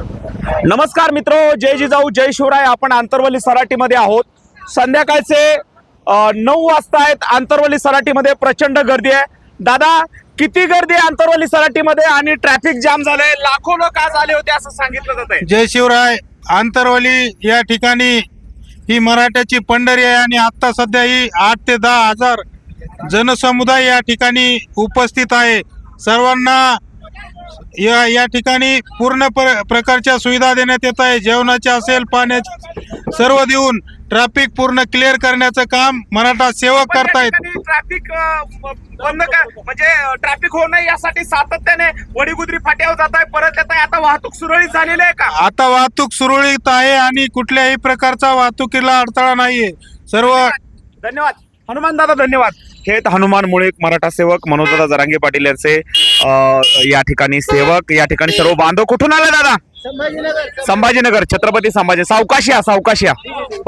नमस्कार मित्र जय जिजाऊ जय शिवराय. आपण आंतरवली सराटीमध्ये आहोत. संध्याकाळचे नऊ वाजता आहेत. आंतरवली सराटीमध्ये प्रचंड गर्दी आहे. दादा किती गर्दी आहे आंतरवली सराटीमध्ये आणि ट्रॅफिक जाम झालंय? लाखो लोक आज आले होते असं सांगितलं जात आहे जय शिवराय. आंतरवली या ठिकाणी ही मराठ्याची पंढरी आहे आणि आता सध्या ही आठ ते दहा हजार जनसमुदाय या ठिकाणी उपस्थित आहे. सर्वांना या या ठिकाणी पूर्ण प्र- प्रकारच्या सुविधा देण्यात येत आहे. जेवणाच्या असेल पाण्याच्या सर्व देऊन ट्रॅफिक पूर्ण क्लिअर करण्याचं काम मराठा सेवक करतायत. ट्रॅफिक बंद म्हणजे ट्रॅफिक होऊ नये यासाठी सातत्याने वडीगुद्री फाट्यावर जात आहे परत येत आहे. आता वाहतूक सुरळीत झालेली आहे का? आता वाहतूक सुरळीत आहे आणि कुठल्याही प्रकारचा वाहतुकीला अडथळा नाहीये. सर्व धन्यवाद. हनुमान दादा धन्यवाद हेत हनुमान मुळे मराठा सेवक मनोजदादा जरांगे पाटील यांचे या ठिकाणी सेवक. या ठिकाणी सर्व बांधव कुठून आले दादा? संभाजीनगर छत्रपती संभाजी. सावकाश या सावकाश या.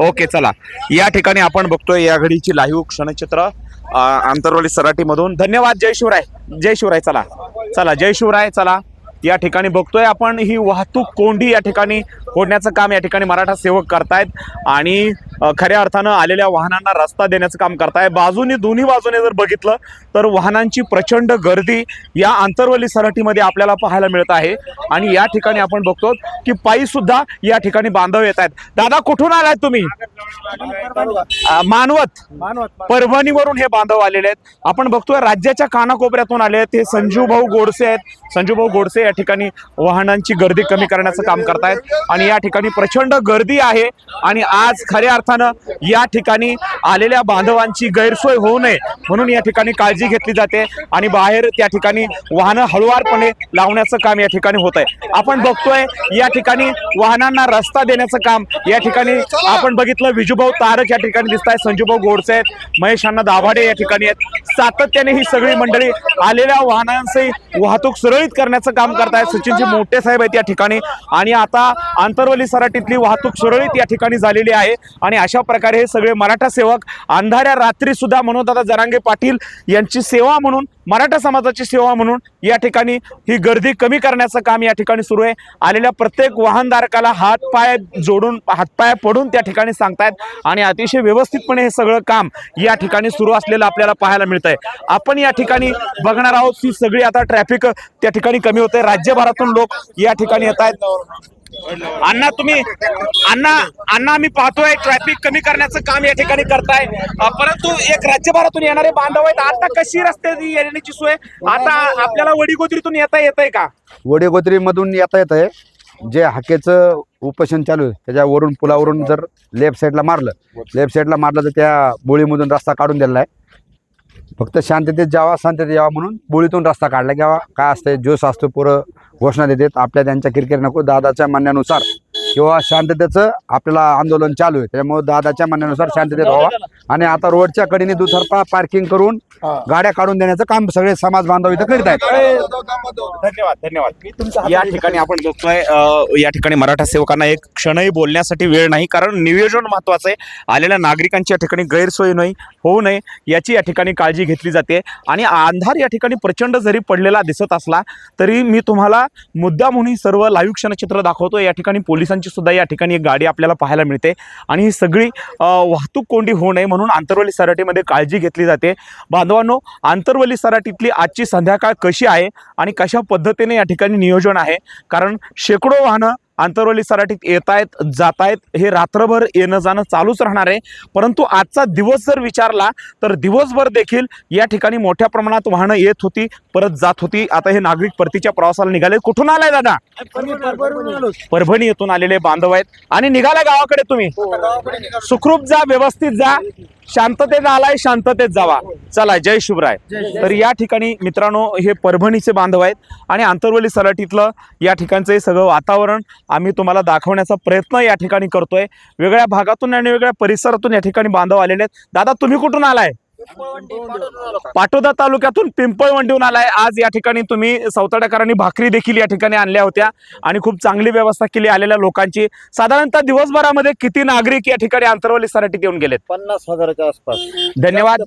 ओके चला. या ठिकाणी आपण बघतोय या घडीची लाईव्ह क्षणचित्र आंतरवाली सराठीमधून सराटीमधून. धन्यवाद जय शिवराय. जय शिवराय चला. चला जय शिवराय चला. या ठिकाणी बघतोय आपण ही वाहतूक कोंडी या ठिकाणी फोडण्याचं काम या ठिकाणी मराठा सेवक करतायत आणि खऱ्या अर्थानं आलेल्या वाहनांना रस्ता देण्याचं काम करताय. बाजूनी दोन्ही बाजूने जर बघितलं तर वाहनांची प्रचंड गर्दी या आंतरवली सराटीमध्ये आपल्याला पाहायला मिळत आहे. आणि या ठिकाणी आपण बघतो की पायी सुद्धा या ठिकाणी बांधव येत आहेत. दादा कुठून आलाय तुम्ही? मानवत. परभणीवरून हे बांधव आलेले आहेत. आपण बघतोय राज्याच्या कानाकोपऱ्यातून आले आहेत. हे संजू भाऊ गोडसे आहेत. संजू भाऊ गोडसे या ठिकाणी वाहनांची गर्दी कमी करण्याचं काम करतायत. आणि या ठिकाणी प्रचंड गर्दी आहे आणि आज खऱ्या अर्थानं या ठिकाणी आलेल्या बांधवांची गैरसोय होऊ नये म्हणून या ठिकाणी काळजी घेतली जाते आणि बाहेर त्या ठिकाणी वाहनं हळुवारपणे लावण्याचं काम या ठिकाणी होत आहे. आपण बघतोय या ठिकाणी वाहनांना रस्ता देण्याचं काम या ठिकाणी आपण बघितलं विजूभाऊ तारक या ठिकाणी दिसत आहे संजूभाऊ गोडसे आहेत महेश अण्णा दाभाडे या ठिकाणी आहेत. सातत्याने ही सगळी मंडळी आलेल्या वाहनांची वाहतूक सुरळीत करण्याचं काम करतायत. सचिनजी मोठे साहेब आहेत या ठिकाणी आणि आता आंतरवली सराटीतली वाहतूक सुरळीत या ठिकाणी झालेली आहे. आणि अशा प्रकारे हे सगळे मराठा सेवक अंधाऱ्या रात्री सुद्धा मनोदादा जरांगे पाटील यांची सेवा म्हणून मराठा समाजाची सेवा म्हणून या ठिकाणी ही गर्दी कमी करण्याचं काम या ठिकाणी सुरू आहे. आलेल्या प्रत्येक वाहनधारकाला हातपाय जोडून हातपाय पडून त्या ठिकाणी सांगतायत. आणि अतिशय व्यवस्थितपणे हे सगळं काम या ठिकाणी सुरू असलेलं आपल्याला पाहायला मिळत आहे आपण या ठिकाणी बघणार आहोत की सगळी आता ट्रॅफिक त्या ठिकाणी कमी होते राज्यभरातून लोक या ठिकाणी येत आहेत अण्णा तुम्ही अण्णा अण्णा आम्ही पाहतोय ट्रॅफिक कमी करण्याचं काम या ठिकाणी करताय. परंतु एक राज्यभरातून येणारे बांधव आहेत. आता कशी रस्ते येण्याची सोय? आता आपल्याला वडीगोत्रीतून येता येत आहे का? वडेगोत्रीमधून येता येत आहे जे हाकेचं उपोषण चालू आहे त्याच्यावरून पुलावरून जर लेफ्ट साईडला मारलं लेफ्ट साईडला मारलं तर त्या बोळीमधून रस्ता काढून दिलेला आहे. फक्त शांततेत जावा शांततेत यावा म्हणून बोळीतून रस्ता काढला किंवा काय असते जोश असतो पोरं घोषणा देतात. आपल्या त्यांच्या किरकिर नको. दादाच्या म्हणण्यानुसार किंवा शांततेचं आपल्याला आंदोलन चालू आहे. त्यामुळे दादाच्या म्हणण्यानुसार शांततेत व्हावा आणि आता रोडच्या कडेने दुतर्फा पार्किंग करून गाड्या काढून देण्याचं काम सगळे समाज बांधव इथं करीत आहेत. धन्यवाद धन्यवाद. या ठिकाणी आपण बघतोय अ, या ठिकाणी मराठा सेवकांना एक क्षणही बोलण्यासाठी वेळ नाही कारण नियोजन महत्वाचं आहे. आलेल्या नागरिकांची या ठिकाणी गैरसोय नाही होऊ नये याची या ठिकाणी काळजी घेतली जाते. आणि अंधार या ठिकाणी प्रचंड जरी पडलेला दिसत असला तरी मी तुम्हाला मुद्दा म्हणून सर्व लाईव्ह क्षणचित्र दाखवतो या ठिकाणी पोलिसांची सुद्धा या ठिकाणी एक गाडी आपल्याला पाहायला मिळते. आणि ही सगळी वाहतूक कोंडी होऊ नये म्हणून आंतरवली सराटीमध्ये काळजी घेतली जाते. बांधवांनो आंतरवली सराटीतली आजची संध्याकाळ कशी आहे आणि कशा पद्धतीने या ठिकाणी नियोजन आहे? कारण शेकडो वाहनं आंतरवली सराटीत येत आहेत जात आहेत हे रात्रभर येणं जाणं चालूच राहणार आहे. परंतु आजचा दिवस जर विचारला तर दिवसभर देखील या ठिकाणी मोठ्या प्रमाणात वाहनं येत होती परत जात होती. आता हे नागरिक परतीच्या प्रवासाला निघाले. कुठून आलाय दादा? परभणी येथून आलेले बांधव आहेत. आणि निघाला गावाकडे तुम्ही? सुखरूप जा व्यवस्थित जा. शांततेत आलाय शांततेत जावा. चला जय शिवराय. तर या ठिकाणी मित्रांनो हे परभणीचे बांधव आहेत आणि आंतरवली सलाटीतलं या ठिकाणचं हे सगळं वातावरण आम्ही तुम्हाला दाखवण्याचा प्रयत्न या ठिकाणी करतोय. वेगळ्या भागातून आणि वेगळ्या परिसरातून या ठिकाणी बांधव आलेले आहेत. दादा तुम्ही कुठून आलाय? पाटोदा तालुक्यातून पिंपळवंडीहून आलाय. आज या ठिकाणी तुम्ही सौताड्याकरांनी भाकरी देखील या ठिकाणी आणल्या होत्या आणि खूप चांगली व्यवस्था केली आलेल्या लोकांची. साधारणतः दिवसभरामध्ये किती नागरिक या ठिकाणी आंतरवली येऊन गेलेत? पन्नास हजाराच्या आसपास. धन्यवाद.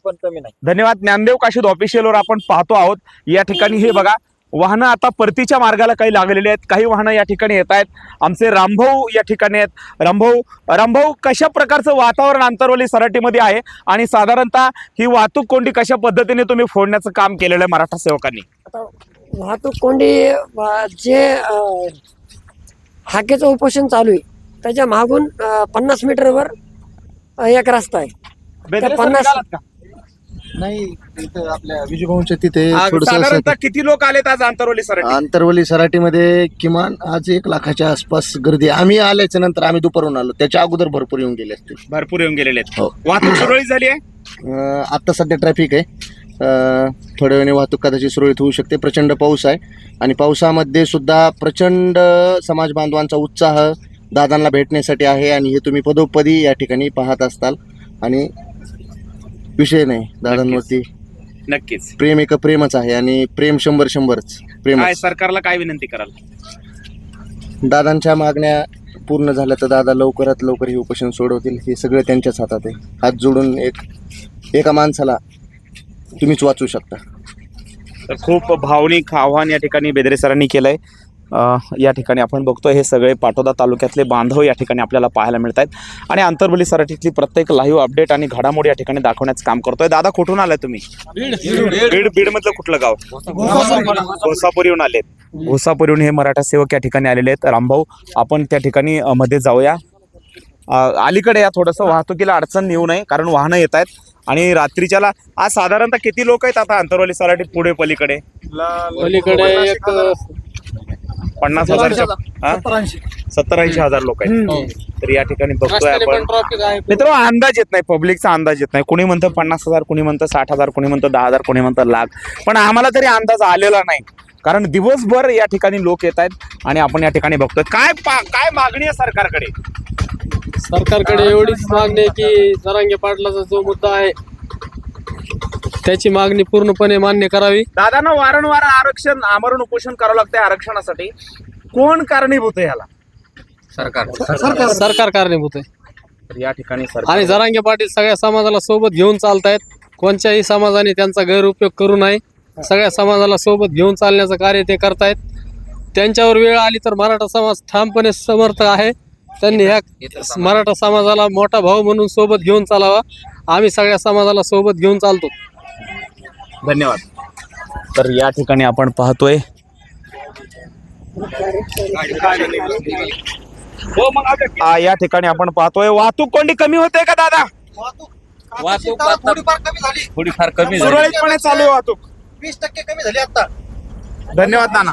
धन्यवाद. ज्ञानदेव काशीद ऑफिशियलवर आपण पाहतो आहोत. या ठिकाणी हे बघा वाहनं आता परतीच्या मार्गाला काही लागलेली आहेत. काही वाहनं या ठिकाणी येत आहेत. आमचे रामभाऊ या ठिकाणी आहेत. रामभाऊ रामभाऊ कशा प्रकारचं वातावरण आंतरवली सराटीमध्ये आहे? आणि साधारणतः ही वाहतूक कोंडी कशा पद्धतीने तुम्ही फोडण्याचं काम केलेलं आहे मराठा सेवकांनी? आता वाहतूक कोंडी जे हाकेचं उपोषण चालू आहे त्याच्या मागून पन्नास मीटरवर एक रस्ता आहे. पन्नास-? नाही इथं आपल्या विजूभाऊंच्या तिथे आज थोडस साधारणतः किती लोक आलेत आज आंतरवली सराटी आंतरवली सराटीमध्ये किमान आज एक लाखाच्या आसपास गर्दी. आहे. आम्ही आल्याच्यानंतर आम्ही दुपारून आलो. त्याच्या अगोदर भरपूर येऊन गेले असतील. भरपूर येऊन गेलेले आहेत. हो. वाहतूक सुरळीत झाली आहे? अं, आता सध्या ट्रॅफिक आहे. अं, थोड्या वेळाने वाहतूक कदाचित सुरळीत होऊ शकते. प्रचंड पाऊस आहे. आणि पावसामध्ये सुद्धा प्रचंड समाज बांधवांचा उत्साह दादांना भेटण्यासाठी आहे. आणि हे तुम्ही पदोपदी या ठिकाणी पाहत असताल. आणि विषय नाही दादांवरती. नक्कीच. प्रेम एक प्रेमच आहे आणि प्रेम शंभर शंभरच. प्रेम काय सरकारला काय विनंती कराल? दादांच्या मागण्या पूर्ण झाल्या तर दादा लवकरात लवकर हे उपोषण सोडवतील. हे सगळं त्यांच्याच हातात आहे. हात जोडून एक एका माणसाला तुम्हीच वाचू शकता. तर खूप भावनिक आव्हान या ठिकाणी बेदरे सरांनी केलंय. या ठिकाणी आपण बघतोय हे सगळे पाटोदा तालुक्यातले बांधव या ठिकाणी आपल्याला पाहायला मिळत आहेत आणि आंतरबली सराटीतली प्रत्येक लाईव्ह अपडेट आणि घडामोडी या ठिकाणी दाखवण्याचं काम करतोय. दादा कुठून आलाय तुम्ही? बीड बीड मधलं कुठलं गाव? घोसापुरीहून आलेत. घोसापुरीहून हे मराठा सेवक या ठिकाणी आलेले आहेत. रामभाऊ आपण त्या ठिकाणी मध्ये जाऊया. अलीकडे या थोडंसं वाहतुकीला अडचण येऊ नये कारण वाहनं येत आहेत. आणि रात्रीच्याला आज साधारणतः किती लोक आहेत आता आंतरवली सराठीत पुढे पलीकडे? पलीकडे एक पन्नास हजारच्या हा? सत्तर ऐंशी. हजार लोक आहेत. तर या ठिकाणी बघतोय आपण. मित्र अंदाज येत नाही पब्लिकचा अंदाज येत नाही. कुणी म्हणतं पन्नास हजार कुणी म्हणतं साठ हजार कुणी म्हणतं दहा हजार कुणी म्हणतं लाख. पण आम्हाला तरी अंदाज आलेला नाही. कारण दिवसभर या ठिकाणी लोक येत आहेत आणि आपण या ठिकाणी बघतोय. काय काय मागणी आहे सरकारकडे? सरकारकडे एवढीच मागणी आहे की जरांगे पाटलाचा जो मुद्दा आहे त्याची मागणी पूर्णपणे मान्य करावी. दादांना वारंवार आरक्षण आमरण उपोषण करावं लागतंय आरक्षणासाठी. कोण कारणीभूत आहे याला? सरकार. कारणीभूत आहे. तर या ठिकाणी सरकार. आणि जरांगे पाटील सगळ्या समाजाला सोबत घेऊन चालतायत. कोणत्याही समाजाने त्यांचा गैरउपयोग करू नये. सगळ्या समाजाला सोबत घेऊन चालण्याचं कार्य ते करतायत. त्यांच्यावर वेळ आली तर मराठा समाज ठामपणे समर्थ आहे. त्यांनी ह्या मराठा समाजाला मोठा भाऊ म्हणून सोबत घेऊन चालावा. आम्ही सगळ्या समाजाला सोबत घेऊन चालतो. धन्यवाद. तर या ठिकाणी आपण पाहतोय. आ, या ठिकाणी आपण पाहतोय. वाहतूक कोंडी कमी होते का दादा? थोडीफार कमी झाली. सुरळीतपणे चालू आहे वाहतूक. वीस टक्के कमी झाली आता. धन्यवाद नाना.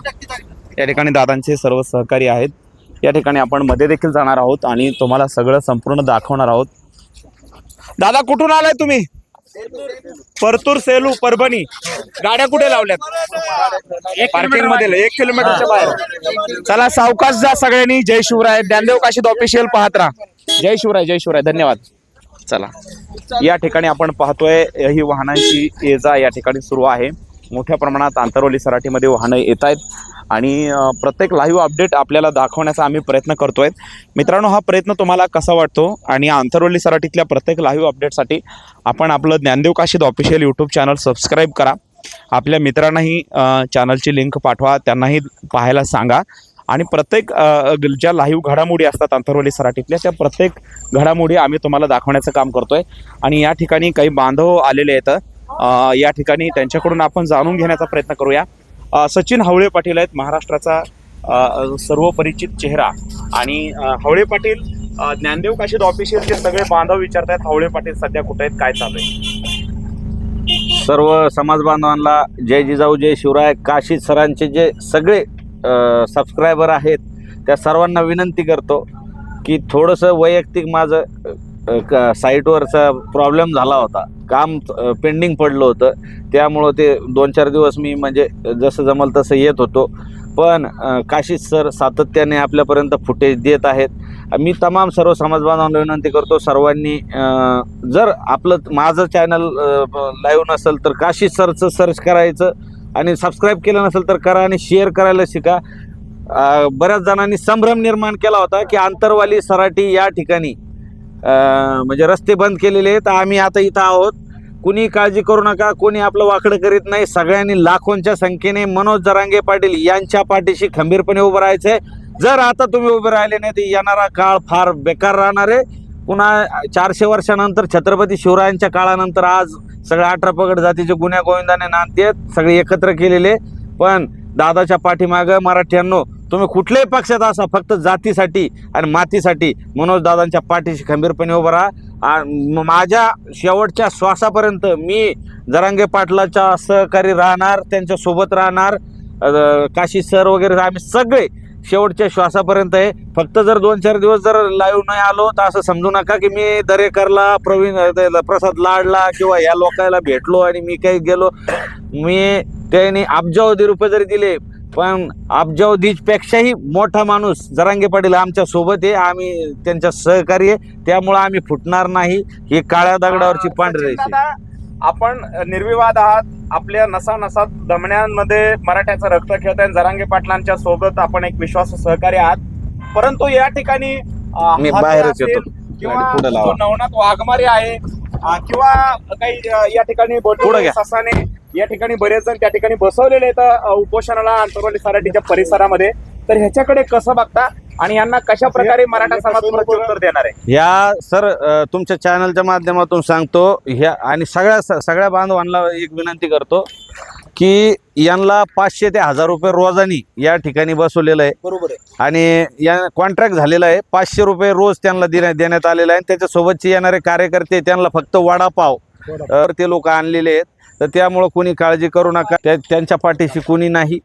या ठिकाणी दादांचे सर्व सहकारी आहेत. या ठिकाणी आपण मध्ये देखील जाणार आहोत आणि तुम्हाला सगळं संपूर्ण दाखवणार आहोत. दादा कुठून आलाय तुम्ही? परतूर सेलू परभणी. गाड्या कुठे लावल्यात? पार्किंगमध्ये एक किलोमीटरच्या बाहेर. चला सावकाश जा सगळ्यांनी. जय शिवराय. ज्ञानदेव काशीद ऑफिशियल पाहत राहा. जय शिवराय जय शिवराय. धन्यवाद. चला. या ठिकाणी आपण पाहतोय ही वाहनांची ये जा या ठिकाणी सुरू आहे. मोठ्या प्रमाणात आंतरवली सराटीमध्ये वाहनं येत आहेत. आणि प्रत्येक लाईव्ह अपडेट आपल्याला दाखवण्याचा आम्ही प्रयत्न करतो आहे मित्रांनो हा प्रयत्न तुम्हाला कसा वाटतो? आणि आंतरवल्ली सराठीतल्या प्रत्येक लाईव्ह अपडेटसाठी आपण आपलं Dnyandev Kashid official YouTube channel subscribe करा. आपल्या मित्रांनाही चॅनलची लिंक पाठवा त्यांनाही पाहायला सांगा. आणि प्रत्येक ज्या लाईव्ह घडामोडी असतात आंतरवली सराटीतल्या त्या प्रत्येक घडामोडी आम्ही तुम्हाला दाखवण्याचं काम करतो आहे आणि या ठिकाणी काही बांधव आलेले आहेत. या ठिकाणी त्यांच्याकडून आपण जाणून घेण्याचा प्रयत्न करूया. सचिन हवळे पाटील आहेत महाराष्ट्राचा सर्वपरिचित चेहरा. आणि हावळे हवळे पाटील ज्ञानदेव काशीद ऑफिशियलचे सगळे बांधव विचारतायत हवळे पाटील सध्या कुठे आहेत काय चालू आहे? सर्व समाज बांधवांना जय जिजाऊ जय शिवराय काशी सरांचे जे सगळे सबस्क्रायबर आहेत त्या सर्वांना विनंती करतो की थोडंसं वैयक्तिक माझं क- साईटवरचा प्रॉब्लेम झाला होता. काम पेंडिंग पडलं होतं. त्यामुळं ते दोन चार दिवस मी म्हणजे जसं जमल तसं येत होतो. पण अ, काशी सर सातत्याने आपल्यापर्यंत फुटेज देत आहेत. मी तमाम सर्व समाज बांधवांना विनंती करतो सर्वांनी जर आपलं माझं चॅनल लाईव्ह नसेल तर काशी सरचं सर्च करायचं आणि सबस्क्राईब केलं नसेल तर करा आणि शेअर करायला शिका. बऱ्याच जणांनी संभ्रम निर्माण केला होता की आंतरवाली सराटी या ठिकाणी म्हणजे रस्ते बंद केलेले आहेत. आम्ही आता इथं आहोत. कुणी काळजी करू नका. कोणी आपलं वाकडं करीत नाही. सगळ्यांनी लाखोंच्या संख्येने मनोज जरांगे पाटील यांच्या पाठीशी खंबीरपणे उभं राहायचंय. जर आता तुम्ही उभे राहिले नाही तर येणारा काळ फार बेकार राहणार आहे. पुन्हा चारशे वर्षानंतर छत्रपती शिवरायांच्या काळानंतर आज सगळ्या अठरा पगड जातीचे गुन्ह्या गोविंदाने नांदतेत. सगळे एकत्र केलेले. पण दादाच्या पाठीमागं मराठ्यांनो तुम्ही कुठल्याही पक्षात असा फक्त जातीसाठी आणि मातीसाठी मनोज दादांच्या पाठीशी खंबीरपणे उभं राहा. माझ्या शेवटच्या श्वासापर्यंत मी जरांगे पाटलाच्या सहकारी राहणार त्यांच्यासोबत राहणार. काशी सर वगैरे आम्ही सगळे शेवटच्या श्वासापर्यंत आहे. फक्त जर दोन चार दिवस जर लाईव्ह नाही आलो तर असं समजू नका की मी दरेकरला प्रवीण प्रसाद लाडला किंवा या लोकायला भेटलो आणि मी काही गेलो. मी त्यांनी अब्जावधी रुपये जरी दिले पण पेक्षाही मोठा माणूस जरांगे पाटील आमच्यासोबत आहे. आम्ही त्यांच्या सहकारी आहे. त्यामुळं आम्ही फुटणार नाही. ही काळ्या दगडावरची पांढरी आपण निर्विवाद आहात. आपल्या नसा नसात दमण्यांमध्ये मराठ्याचं रक्त खेळत आहे जरांगे पाटलांच्या सोबत आपण एक विश्वास सहकारी आहात. परंतु या ठिकाणी बाहेरच येतो. किंवा नवनाथ वाघमारे आहे किंवा काही या ठिकाणी. ससाने या ठिकाणी बरेच जण त्या ठिकाणी बसवलेले आहेत उपोषणाला अंतरवाली सराटीच्या परिसरामध्ये. तर ह्याच्याकडे कसं बघता आणि यांना कशा प्रकारे मराठा समाज प्रत्युत्तर देणार आहे? या सर तुमच्या चॅनलच्या माध्यमातून सांगतो ह्या आणि सगळ्या सगळ्या बांधवांना एक विनंती करतो की यांना पाचशे ते हजार रुपये रोजानी या ठिकाणी बसवलेलं आहे. बरोबर आहे. आणि या कॉन्ट्रॅक्ट झालेला आहे. पाचशे रुपये रोज त्यांना देण्यात देण्यात आलेला आहे. आणि त्याच्यासोबतचे येणारे कार्यकर्ते त्यांना फक्त वडापाव ते लोक आणलेले आहेत. तर त्यामुळं कोणी काळजी करू नका. त्या त्यांच्या पाठीशी कोणी नाही.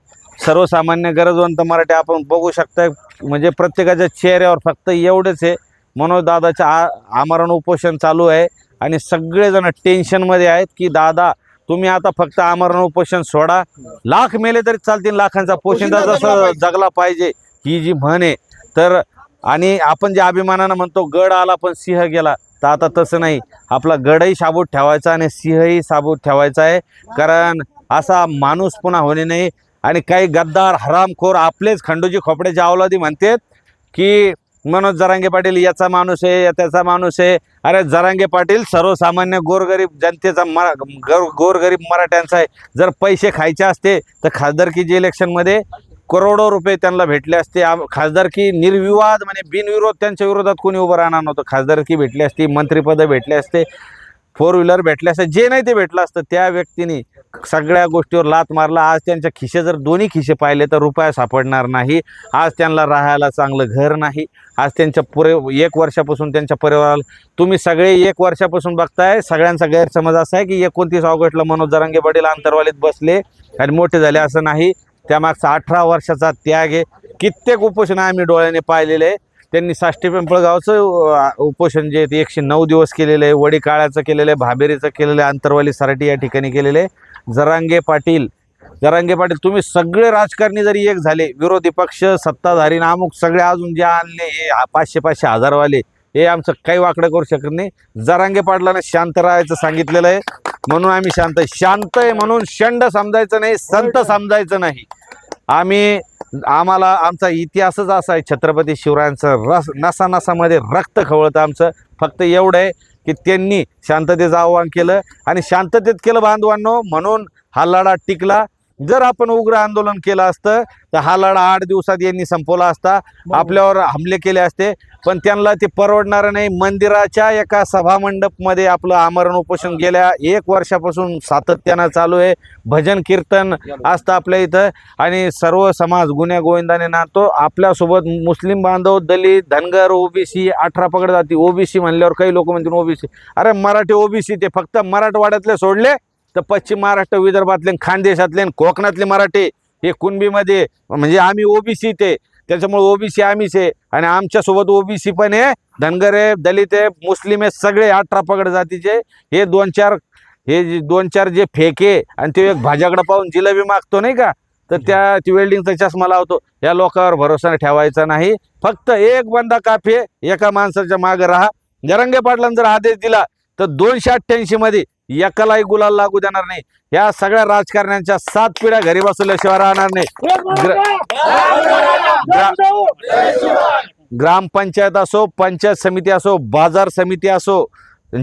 सर्वसामान्य गरजवंत मराठी आपण बघू शकता म्हणजे प्रत्येकाच्या चेहऱ्यावर फक्त एवढंच आहे. मनोज दादाचं आ आमरण उपोषण चालू आहे. आणि सगळेजण टेन्शनमध्ये आहेत की दादा तुम्ही आता फक्त आमरण उपोषण सोडा. लाख मेले तरी चालतील. लाखांचा पोशिंदा जसं जगला पाहिजे. ही जी म्हण आहे. तर आणि आपण जे अभिमानानं म्हणतो गड आला पण सिंह गेला. तर आता तसं नाही. आपला गडही साबूत ठेवायचा आणि सिंहही साबूत ठेवायचा आहे. कारण असा माणूस पुन्हा होणे नाही. आणि काही गद्दार हरामखोर आपलेच खंडोजी खोपड्याचे अवलादी म्हणतात की मनोज जरांगे पाटील याचा माणूस आहे या त्याचा माणूस आहे. अरे जरांगे पाटील सर्वसामान्य गोरगरीब जनतेचा मरा गोरगरीब मराठ्यांचा आहे. जर पैसे खायचे असते तर खासदारकीचे इलेक्शनमध्ये करोडो रुपये त्यांना भेटले असते. खासदारकी निर्विवाद म्हणजे बिनविरोध त्यांच्या विरोधात कोणी उभं राहणार नव्हतं. खासदारकी भेटली असती मंत्रिपदं भेटले असते फोर व्हीलर भेटले असते जे नाही ते भेटलं असतं. त्या व्यक्तीने सगळ्या गोष्टीवर लात मारला. आज त्यांच्या खिशे जर दोन्ही खिशे पाहिले तर रुपया सापडणार नाही. आज त्यांना राहायला चांगलं घर नाही. आज त्यांच्या पुरे एक वर्षापासून त्यांच्या परिवाराला तुम्ही सगळे एक वर्षापासून बघताय सगळ्यांचा गैरसमज असा आहे की एकोणतीस ऑगस्टला मनोज जरांगे पाटील अंतरवालीत बसले आणि मोठे झाले असं नाही. त्यामागचा अठरा वर्षाचा त्याग आहे. कित्येक उपोषण आम्ही डोळ्याने पाहिलेले आहे. त्यांनी साष्टी पिंपळगावचं उपोषण जे आहे ते एकशे नऊ दिवस केलेलं आहे वडीकाळाचं केलेलं आहे भाबेरीचं केलेलं आहे अंतरवाली सराटी या ठिकाणी केलेलं आहे. जरांगे पाटील जरांगे पाटील तुम्ही सगळे राजकारणी जरी एक झाले विरोधी पक्ष सत्ताधारी आणि अमुक सगळे अजून जे आणले हे पाचशे पाचशे हजारवाले हे आमचं काही वाकडं करू शकत नाही. जरांगे पाटलानं शांत राहायचं सांगितलेलं आहे. म्हणून आम्ही शांत शांत आहे म्हणून शंड समजायचं नाही संत समजायचं नाही. आम्ही आम्हाला आमचा इतिहासच असा आहे छत्रपती शिवरायांचं रस नसा नसामध्ये रक्त खवळतं आमचं. फक्त एवढं आहे की त्यांनी शांततेचं आव्हान केलं आणि शांततेत केलं बांधवांनो म्हणून हा लढा टिकला. जर आपण उग्र आंदोलन केलं असतं तर हा लढा आठ दिवसात यांनी संपवला असता. आपल्यावर हमले केले असते. पण त्यांना ते परवडणारं नाही. मंदिराच्या एका सभामंडपमध्ये आपलं आमरण उपोषण गेल्या एक वर्षापासून सातत्यानं चालू आहे. भजन कीर्तन असतं आपल्या इथं. आणि सर्व समाज गुन्ह्या गोविंदाने नातो आपल्यासोबत मुस्लिम बांधव दलित धनगर ओबीसी अठरा पगड जाती. ओबीसी म्हणल्यावर काही लोक म्हणतील ओबीसी. अरे मराठी ओबीसी ते फक्त मराठवाड्यातले सोडले. तर पश्चिम महाराष्ट्र विदर्भातले खानदेशातले कोकणातले मराठी हे कुणबीमध्ये म्हणजे आम्ही ओबीसी ते. त्याच्यामुळे ओबीसी आम्हीच आहे. आणि आमच्यासोबत ओबीसी पण आहे. धनगर आहे दलित आहे मुस्लिम आहे सगळे अठरा पगड जातीचे हे दोन चार हे जे दोन चार जे फेके आणि ते एक भाज्याकडं पाहून जिलेबी मागतो नाही का? तर त्या ती वेल्डिंगचा चष्मा लावतो. या लोकांवर भरोसा ठेवायचा नाही. फक्त एक बंदा काफी एका माणसाच्या मागे राहा. जरंगे पाटलांनी जर आदेश दिला तर दोनशे अठ्ठ्याऐंशी मध्ये एकालाही गुलाल लागू देणार नाही. या सगळ्या राजकारण्यांच्या सात पिढ्या घरी बसवल्याशिवाय राहणार नाही. ग्रामपंचायत असो पंचायत समिती असो बाजार समिती असो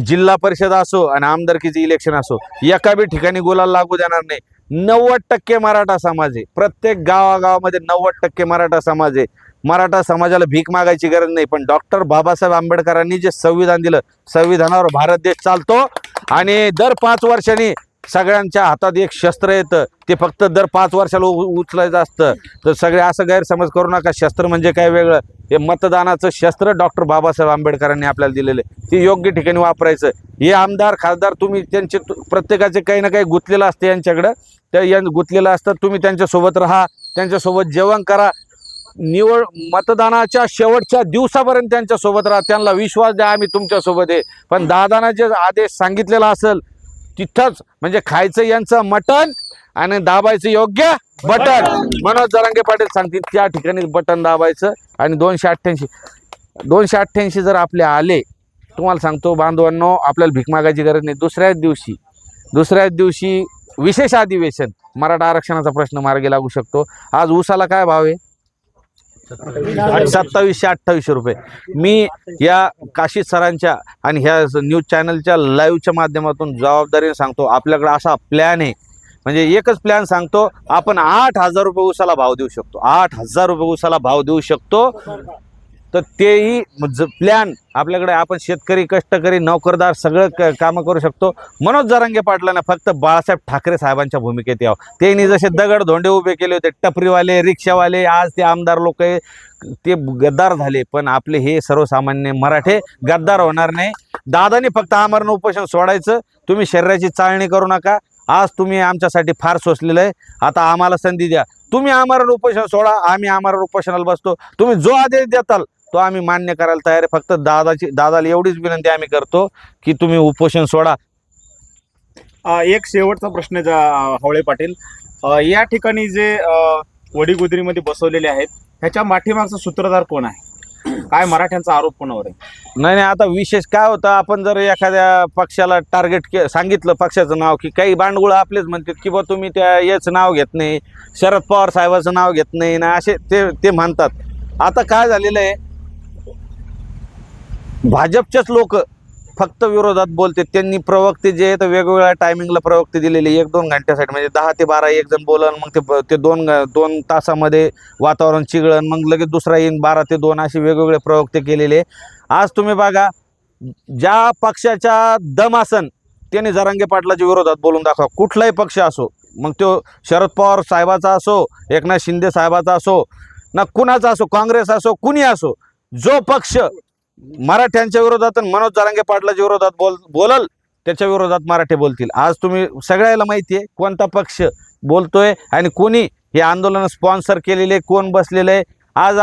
जिल्हा परिषद असो आणि आमदारकीचे इलेक्शन असो एका बी ठिकाणी गुलाल लागू देणार नाही. नव्वद टक्के मराठा समाज आहे. प्रत्येक गावागावामध्ये नव्वद टक्के मराठा समाज आहे. मराठा समाजाला भीक मागायची गरज नाही. पण डॉक्टर बाबासाहेब आंबेडकरांनी जे संविधान दिलं संविधानावर भारत देश चालतो आणि दर पाच वर्षांनी सगळ्यांच्या हातात एक शस्त्र येतं. ते फक्त दर पाच वर्षाला उ- उचलायचं असतं. तर सगळे असं गैरसमज करू नका. शस्त्र म्हणजे काय वेगळं? हे मतदानाचं शस्त्र डॉक्टर बाबासाहेब आंबेडकरांनी आपल्याला दिलेलं ते योग्य ठिकाणी वापरायचं. हे आमदार खासदार तुम्ही त्यांचे प्रत्येकाचे काही ना काही गुंतलेलं असतं यांच्याकडं. त्या या गुंतलेलं असतं. तुम्ही त्यांच्यासोबत राहा. त्यांच्यासोबत जेवण करा. निवड मतदानाच्या शेवटच्या दिवसापर्यंत त्यांच्यासोबत राहा. त्यांना विश्वास द्या आम्ही तुमच्यासोबत आहे. पण दादाना जे आदेश सांगितलेला असेल तिथंच म्हणजे खायचं यांचं मटण आणि दाबायचं योग्य बटन. मनोज जरांगे पाटील सांगतील त्या ठिकाणी बटन दाबायचं आणि दोनशे अठ्ठ्याऐंशी. दोनशे अठ्ठ्याऐंशी जर आपले आले तुम्हाला सांगतो बांधवांनो आपल्याला भीक मागायची गरज नाही. दुसऱ्याच दिवशी दुसऱ्याच दिवशी विशेष अधिवेशन मराठा आरक्षणाचा प्रश्न मार्गी लागू शकतो. आज ऊसाला काय भाव आहे? सत्तावीसशे अठ्ठावीसशे रुपये. मी या काशी सरांच्या आणि ह्या न्यूज चॅनलच्या लाईव्हच्या माध्यमातून जबाबदारीने सांगतो आपल्याकडे असा प्लॅन आहे. म्हणजे एकच प्लॅन सांगतो आपण आठ हजार रुपये उसाला भाव देऊ शकतो. आठ हजार रुपये उसाला भाव देऊ शकतो. तर तेही प्लॅन आपल्याकडे आपण शेतकरी कष्टकरी नोकरदार सगळं क कामं करू शकतो. मनोज जरांगे पाटलांना फक्त बाळासाहेब ठाकरे साहेबांच्या भूमिकेत यावं. त्यांनी जसे दगड धोंडे उभे केले होते टपरीवाले रिक्षावाले आज ते आमदार लोक ते गद्दार झाले. पण आपले हे सर्वसामान्य मराठे गद्दार होणार नाही. दादानी फक्त आमरण उपोषण सोडायचं. तुम्ही शरीराची चाळणी करू नका. आज तुम्ही आमच्यासाठी फार सोसलेलं आहे. आता आम्हाला संधी द्या. तुम्ही आमरण उपोषण सोडा. आम्ही आमरण उपोषणाला बसतो. तुम्ही जो आदेश देताल तो आम्ही मान्य करायला तयार आहे. फक्त दादाची दादाला एवढीच विनंती आम्ही करतो की तुम्ही उपोषण सोडा. एक शेवटचा प्रश्न जा- हवळे पाटील. या ठिकाणी जे वडीगुद्रीमध्ये बसवलेले आहेत ह्याच्या पाठीमागचा सूत्रधार कोण आहे? काय मराठ्यांचा आरोप कोणावर आहे? नाही नाही आता विशेष काय होतं आपण जर एखाद्या पक्षाला टार्गेट के सांगितलं पक्षाचं नाव की काही बांडगुळ आपलेच म्हणतात की बा तुम्ही त्या याचं नाव घेत नाही शरद पवार साहेबाचं नाव घेत नाही ना असे ते ते म्हणतात. आता काय झालेलं आहे भाजपचेच लोक फक्त विरोधात बोलते. त्यांनी प्रवक्ते जे आहेत वेगवेगळ्या टायमिंगला प्रवक्ते दिलेले एक दोन घंट्यासाठी म्हणजे दहा ते बारा एक जण बोलन मग ते ते दोन दोन तासामध्ये वातावरण चिघळन मग लगेच दुसरा येईन. बारा ते दोन असे वेगवेगळे प्रवक्ते केलेले आज तुम्ही बघा ज्या पक्षाच्या दम असन त्याने जरांगे पाटलाच्या विरोधात बोलून दाखवा. कुठलाही पक्ष असो मग तो शरद पवार साहेबाचा असो एकनाथ शिंदे साहेबाचा असो ना कुणाचा असो काँग्रेस असो कुणी असो जो पक्ष मराठ्यांच्या विरोधात आणि मनोज जरांगे पाटलाच्या विरोधात बोल बोलल त्याच्या विरोधात मराठे बोलतील. आज तुम्ही सगळ्याला माहिती आहे कोणता पक्ष बोलतोय आणि कोणी हे आंदोलन स्पॉन्सर केलेले कोण बसलेले आहे. आज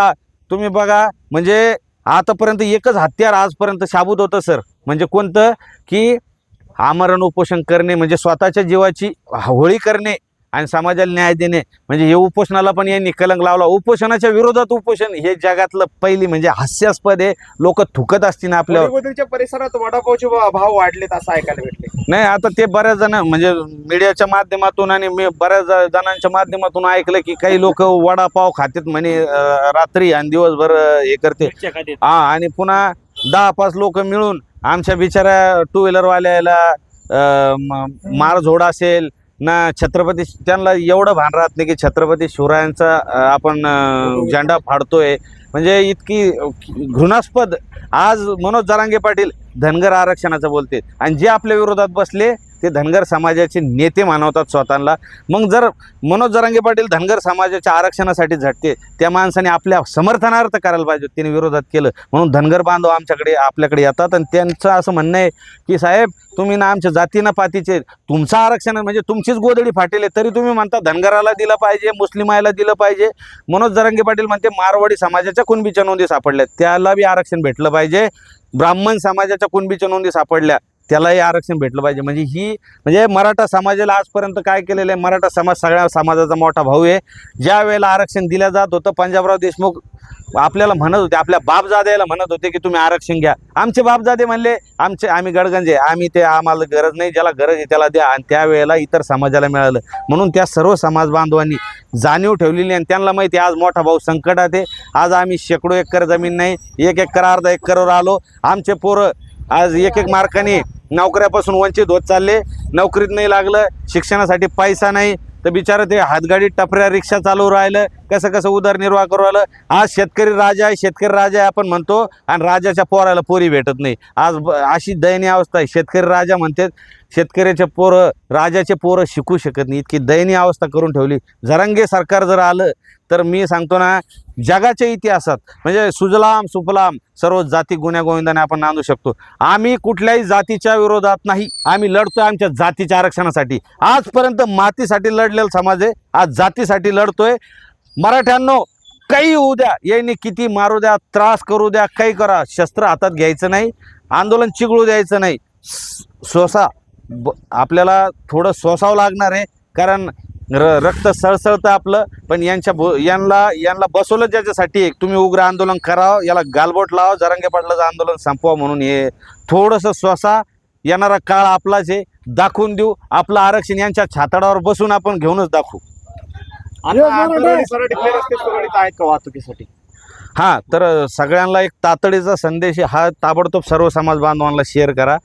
तुम्ही बघा म्हणजे आतापर्यंत एकच हत्यार आजपर्यंत शाबूत होतं सर. म्हणजे कोणतं? की आमरण उपोषण करणे म्हणजे स्वतःच्या जीवाची होळी करणे आणि समाजाला न्याय देणे म्हणजे हे उपोषणाला पण यांनी कलंक लावला. उपोषणाच्या विरोधात उपोषण हे जगातलं पहिली म्हणजे हास्यास्पद आहे. लोक थुकत असतील आपल्यावर. वडीगुद्रीच्या परिसरात वडापावचे भाव वाढलेत असं ऐकायला भेटले. नाही आता ते बऱ्याच जण म्हणजे मीडियाच्या माध्यमातून आणि मी बऱ्याच जणांच्या माध्यमातून ऐकलं की काही लोक वडापाव खातेत म्हणे रात्री आणि दिवसभर हे करते. हा आणि पुन्हा दहा पाच लोक मिळून आमच्या बिचाऱ्या टू व्हीलरवाल्याला मारझोड असेल ना छत्रपती त्यांना एवढं भान राहत नाही की छत्रपती शिवरायांचा आपण झेंडा फाडतोय. म्हणजे इतकी घृणास्पद. आज मनोज जरांगे पाटील धनगर आरक्षणाचं बोलते. आणि जे आपल्या विरोधात बसले ते धनगर समाजाचे नेते मानवतात स्वतःला. मग जर मनोज जरांगे पाटील धनगर समाजाच्या आरक्षणासाठी झटते त्या माणसाने आपल्या समर्थनार्थ करायला पाहिजे त्याने विरोधात केलं. म्हणून धनगर बांधव आमच्याकडे आपल्याकडे येतात. आणि त्यांचं असं म्हणणं आहे की साहेब तुम्ही ना आमच्या जातीनं पातीचे तुमचं आरक्षण म्हणजे तुमचीच गोदडी फाटेल आहे, तरी तुम्ही म्हणता धनगराला दिलं पाहिजे मुस्लिमायला दिलं पाहिजे. मनोज जरांगे पाटील म्हणते मारवाडी समाजाच्या कुणबीच्या नोंदी सापडल्या त्याला बी आरक्षण भेटलं पाहिजे. ब्राह्मण समाजाच्या कुणबीच्या नोंदी सापडल्या. त्यालाही आरक्षण भेटलं पाहिजे. म्हणजे ही म्हणजे मराठा समाजाला आजपर्यंत काय केलेलं आहे? मराठा समाज सगळ्या समाजाचा मोठा भाऊ आहे. ज्या वेळेला आरक्षण दिलं जात होतं पंजाबराव देशमुख आपल्याला म्हणत होते आपल्या बापजाद्याला म्हणत होते की तुम्ही आरक्षण घ्या. आमचे बापजादे म्हणले आमचे आम्ही गडगंजे आम्ही ते आम्हाला गरज नाही. ज्याला गरज आहे त्याला द्या. आणि त्यावेळेला इतर समाजाला मिळालं. म्हणून त्या सर्व समाज बांधवांनी जाणीव ठेवलेली आणि त्यांना माहिती आहे, आज मोठा भाऊ संकटात आहे. आज आम्ही शेकडो एकर जमीन नाही. एक एकर अर्धा एकरवर आलो. आमचे पोरं आज एक एक मार्काने नोकऱ्यापासून वंचित होत चालले. नोकरीत नाही लागलं शिक्षणासाठी पैसा नाही. तर बिचारं ते हातगाडी टपऱ्या रिक्षा चालू राहिलं कसं कसं उदरनिर्वाह करू राहिलं. आज शेतकरी राजा आहे शेतकरी राजा आहे आपण म्हणतो आणि राजाच्या पोराला पोरी भेटत नाही. आज ब- अशी दयनीय अवस्था आहे. शेतकरी राजा म्हणतात शेतकऱ्याचे पोरं राजाचे पोरं शिकू शकत नाही. इतकी दयनीय अवस्था करून ठेवली. जरंगे सरकार जर आलं तर मी सांगतो ना जगाच्या इतिहासात म्हणजे सुजलाम सुफलाम सर्व जाती गुन्ह्यागोविंदाने आपण नांदू शकतो. आम्ही कुठल्याही जातीच्या विरोधात नाही. आम्ही लढतोय आमच्या जातीच्या आरक्षणासाठी. आजपर्यंत मातीसाठी लढलेला समाज आहे. आज जातीसाठी लढतोय. मराठ्यांनो काही होऊ द्या. यांनी किती मारू द्या त्रास करू द्या काही करा. शस्त्र हातात घ्यायचं नाही. आंदोलन चिघळू द्यायचं नाही. स्वसा सोसा ब आपल्याला थोडं सोसावं लागणार आहे कारण र रक्त सळसळतं आपलं पण यांच्या भो यांना यांना बसवलं ज्याच्यासाठी एक तुम्ही उग्र आंदोलन करावं याला गालबोट लावा जरांगे पाटलाचं आंदोलन संपवा म्हणून हे थोडंसं स्वसा येणारा काळ आपलाच आहे दाखवून देऊ आपलं आरक्षण यांच्या छाताडावर बसून आपण घेऊनच दाखवू. वाहतुकीसाठी? हां तर सगळ्यांना एक तातडीचा संदेश. हा ताबडतोब सर्व समाज बांधवांना शेअर करा.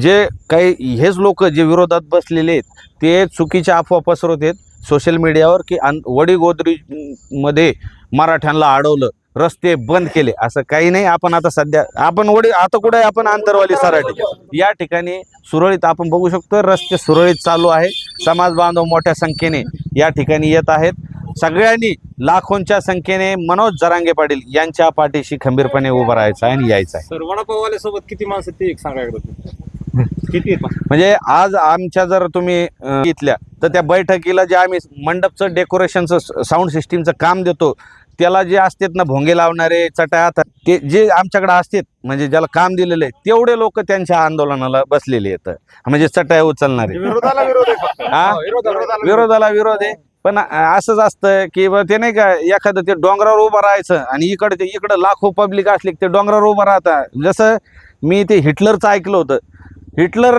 जे काही हेच लोक जे विरोधात बसलेले आहेत ते चुकीच्या अफवा पसरवत आहेत. सोशल मीडियावर की अन वडीगोदरीमध्ये मराठ्यांना अडवलं रस्ते बंद केले असं काही नाही. आपण आता सध्या आपण वडी आता कुठे आपण आंतरवाली सराठी. या ठिकाणी सुरळीत आपण बघू शकतो रस्ते सुरळीत चालू आहे. समाज बांधव मोठ्या संख्येने या ठिकाणी येत आहेत. सगळ्यांनी लाखोंच्या संख्येने मनोज जरांगे पाटील यांच्या पाठीशी खंबीरपणे उभं राहायचं आहे आणि यायचं आहे. सर वडापाववाल्या सोबत किती माणसं ते एक सांगायला म्हणजे आज आमच्या जर तुम्ही अं, इथल्या तर त्या बैठकीला जे आम्ही मंडपचं डेकोरेशनचं साऊंड सिस्टीमचं काम देतो त्याला जे असतात ना भोंगे लावणारे चटायात ते जे आमच्याकडे असतात म्हणजे ज्याला काम दिलेलं आहे तेवढे लोक त्यांच्या आंदोलनाला बसलेले आहेत. म्हणजे चटाया उचलणारे. विरोधाला विरोध आहे फक्त. हा? विरोधाला विरोधाला विरोध आहे. पण अ- असंच असतं की बा ते नाही का एखादं ते डोंगरावर उभं राहायचं आणि इकडे ते इकडं लाखो पब्लिक असले की ते डोंगरावर उभं राहतात. जसं मी ते हिटलरचं ऐकलं होतं हिटलर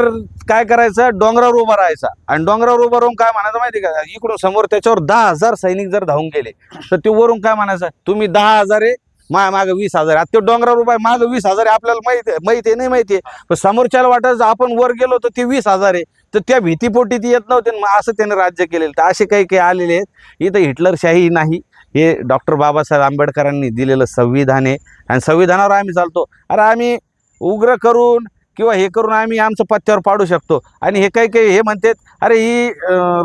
काय करायचं? डोंगरावर उभा राहायचा. आणि डोंगरावर उभा राहून काय म्हणायचं माहिती का? इकडून समोर त्याच्यावर दहा हजार सैनिक जर धावून गेले तर ते वरून काय म्हणायचं? तुम्ही दहा हजार आहे मा मागं वीस हजार आहे. ते डोंगरावर उभा आहे मागं वीस हजार आहे आपल्याला माहिती आहे माहिती आहे नाही माहिती आहे. पण समोरच्याला वाटायचं आपण वर गेलो तर ते वीस हजार आहे. तर त्या भीतीपोटी ती येत नव्हते मग असं त्याने राज्य केलेलं. तर असे काही काही आलेले आहेत. इथं हिटलरशाही नाही. हे डॉक्टर बाबासाहेब आंबेडकरांनी दिलेलं संविधान आहे. आणि संविधानावर आम्ही चालतो. अरे आम्ही उग्र करून किंवा हे करून आम्ही आमचं पत्त्यावर पाडू शकतो. आणि हे काही काही हे म्हणतात अरे ही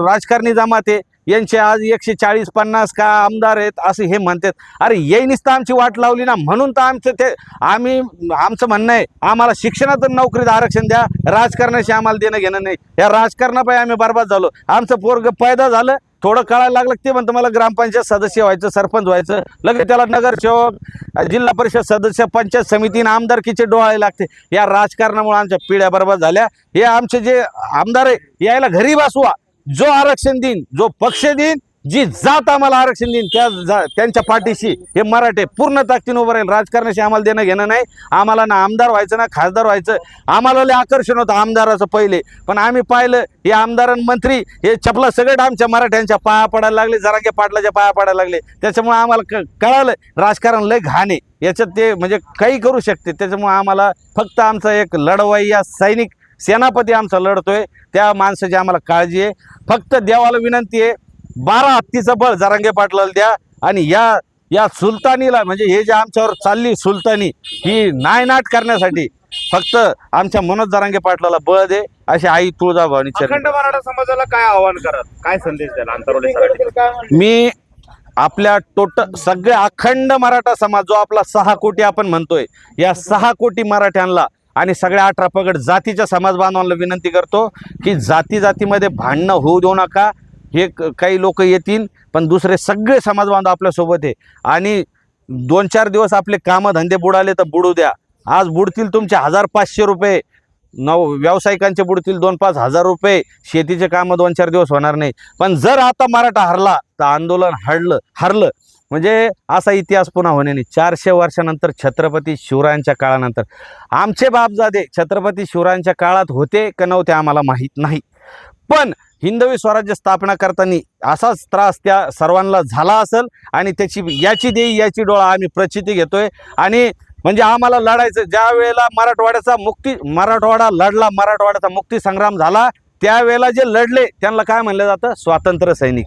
राजकारणी जमात आहे. यांचे आज एकशे चाळीस पन्नास का आमदार आहेत असं हे म्हणतात. अरे येईनीच तर आमची वाट लावली ना. म्हणून तर आमचं ते आम्ही आमचं म्हणणं आहे आम्हाला शिक्षणातून नोकरीत आरक्षण द्या. राजकारणाशी आम्हाला देणं घेणं नाही. या राजकारणापायी आम्ही बर्बाद झालो. आमचं पोरग पैदा झालं. थोडं कळायला लागलं ते म्हणतं मला ग्रामपंचायत सदस्य व्हायचं सरपंच व्हायचं. लगेच त्याला नगरसेवक जिल्हा परिषद सदस्य पंचायत समितीने आमदारकीचे डोळे लागते. या राजकारणामुळे आमच्या पिढ्या झाल्या. हे आमचे जे आमदार आहे यायला घरी बसवा. जो आरक्षण देईन जो पक्ष देईन जी जात आम्हाला आरक्षण देईन त्या जा- त्यांच्या पाठीशी हे मराठे पूर्ण ताकदीने उभं राहील राजकारणाशी आम्हाला देणं घेणं नाही. आम्हाला ना आमदार व्हायचं ना खासदार व्हायचं. आम्हाला लय आकर्षण होतं आमदाराचं पहिले. पण आम्ही पाहिलं हे आमदार आणि मंत्री हे चपला सगळं आमच्या मराठ्यांच्या पाया पडायला लागले जरांगे पाटलाच्या पाया पडायला लागले. त्याच्यामुळे आम्हाला क- कळालं राजकारण लय घाणे याच्यात ते म्हणजे काही करू शकते. त्याच्यामुळे आम्हाला फक्त आमचा एक लढवाई या सैनिक सेनापती आमचा लढतोय. त्या माणसाची आम्हाला काळजी आहे. फक्त देवाला विनंती आहे बारा हत्तीचं बळ जरांगे पाटलाला द्या आणि या या सुलतानीला म्हणजे हे जे आमच्यावर चालली सुलतानी ही नायनाट करण्यासाठी फक्त आमच्या मनोज जरांगे पाटलाला बळ दे अशी आई तुळजाभवानी चरणी अखंड मराठा समाजाला काय आव्हान करत? काय संदेश द्याल आंतरवली सराटी मी आपल्या टोट सगळे अखंड मराठा समाज जो आपला सहा कोटी आपण म्हणतोय या सहा कोटी मराठ्यांना आणि सगळ्या अठरा पगड जातीच्या समाज बांधवांना विनंती करतो की जाती जातीमध्ये भांडणं होऊ देऊ नका हे क- काही लोक येतील पण दुसरे सगळे समाज बांधव आपल्यासोबत आहे. आणि दोन चार दिवस आपले कामं धंदे बुडाले तर बुडू द्या. आज बुडतील तुमचे हजार पाचशे रुपये. नव व्यावसायिकांचे बुडतील दोन पाच हजार रुपये. शेतीचे कामं दोन चार दिवस होणार नाही. पण जर आता मराठा हरला तर आंदोलन हरलं हरलं. म्हणजे असा इतिहास पुन्हा होणे नाही. चारशे वर्षानंतर छत्रपती शिवरायांच्या काळानंतर. आमचे बापजादे छत्रपती शिवरायांच्या काळात होते का नव्हते आम्हाला माहीत नाही. पण हिंदवी स्वराज्य स्थापना करताना असाच त्रास त्या सर्वांना झाला असेल आणि त्याची याची देई याची डोळा आम्ही प्रचिती घेतोय. आणि म्हणजे आम्हाला लढायचं ज्या वेळेला मराठवाड्याचा मुक्ती मराठवाडा लढला मराठवाड्याचा मुक्ती संग्राम झाला त्यावेळेला जे लढले त्यांना काय म्हणलं जातं? स्वातंत्र्य सैनिक.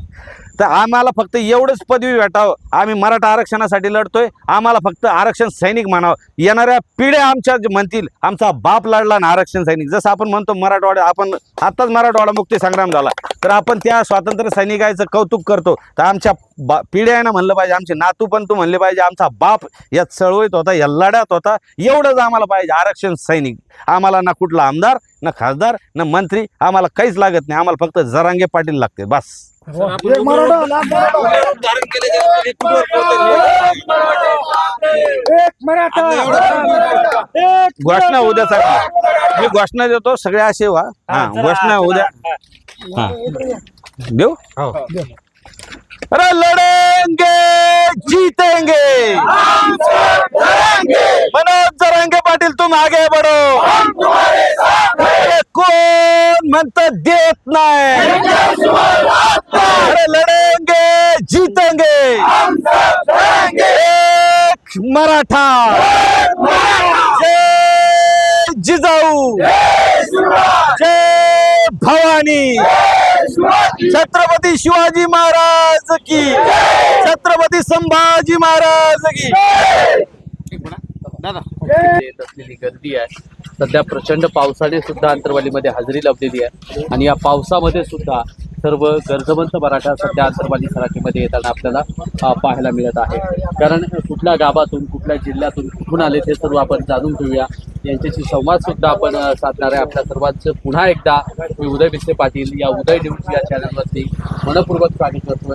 तर आम्हाला फक्त एवढंच पदवी भेटावं. आम्ही मराठा आरक्षणासाठी लढतोय. आम्हाला फक्त आरक्षण सैनिक म्हणावं. येणाऱ्या पिढ्या आमच्या जे म्हणतील आमचा बाप लढला ना आरक्षण सैनिक. जसं आपण म्हणतो मराठवाडा आपण आत्ताच मराठवाडा मुक्ती संग्राम झाला. तर आपण त्या स्वातंत्र्य सैनिकाचं कौतुक करतो. तर आमच्या बा पिढ्यानं म्हणलं पाहिजे आमचे नातू पण तू म्हणले पाहिजे आमचा बाप या चळवळीत होता या लढ्यात होता. एवढंच आम्हाला पाहिजे आरक्षण सैनिक. आम्हाला ना कुठला आमदार ना खासदार ना मंत्री आम्हाला काहीच लागत नाही. आम्हाला फक्त जरांगे पाटील लागते बस. घोषणा उद्या सकाळी मी घोषणा देतो सगळे असे व्हा. हा घोषणा उद्या. हा. देऊ. अरे लढेंगे जीतेंगे. मनोज जरांगे पाटील तुम आगे बढ़ो अरे कोण म्हणत देत नाही? अरे लढेंगे जीतेंगे. एक मराठा. जय जिजाऊ. जय भवानी. छत्रपती शिवाजी महाराज की. छत्रपती संभाजी महाराज की. असलेली गर्दी आहे. सध्या प्रचंड पावसाने सुद्धा अंतरवालीमध्ये हजेरी लावलेली आहे. आणि या पावसामध्ये सुद्धा सर्व गरजवंत मराठा सध्या अंतरवाली सराठीमध्ये येताना आपल्याला पाहायला मिळत आहे. कारण कुठल्या गावातून कुठल्या जिल्ह्यातून कुठून आले ते सर्व आपण जाणून घेऊया. यांच्याशी संवाद सुद्धा आपण साधणार आहे आपल्या सर्वांचं पुन्हा एकदा मी उदय विसे पाटील या उदय न्यूज या चॅनलवरती मनपूर्वक स्वागत करतो.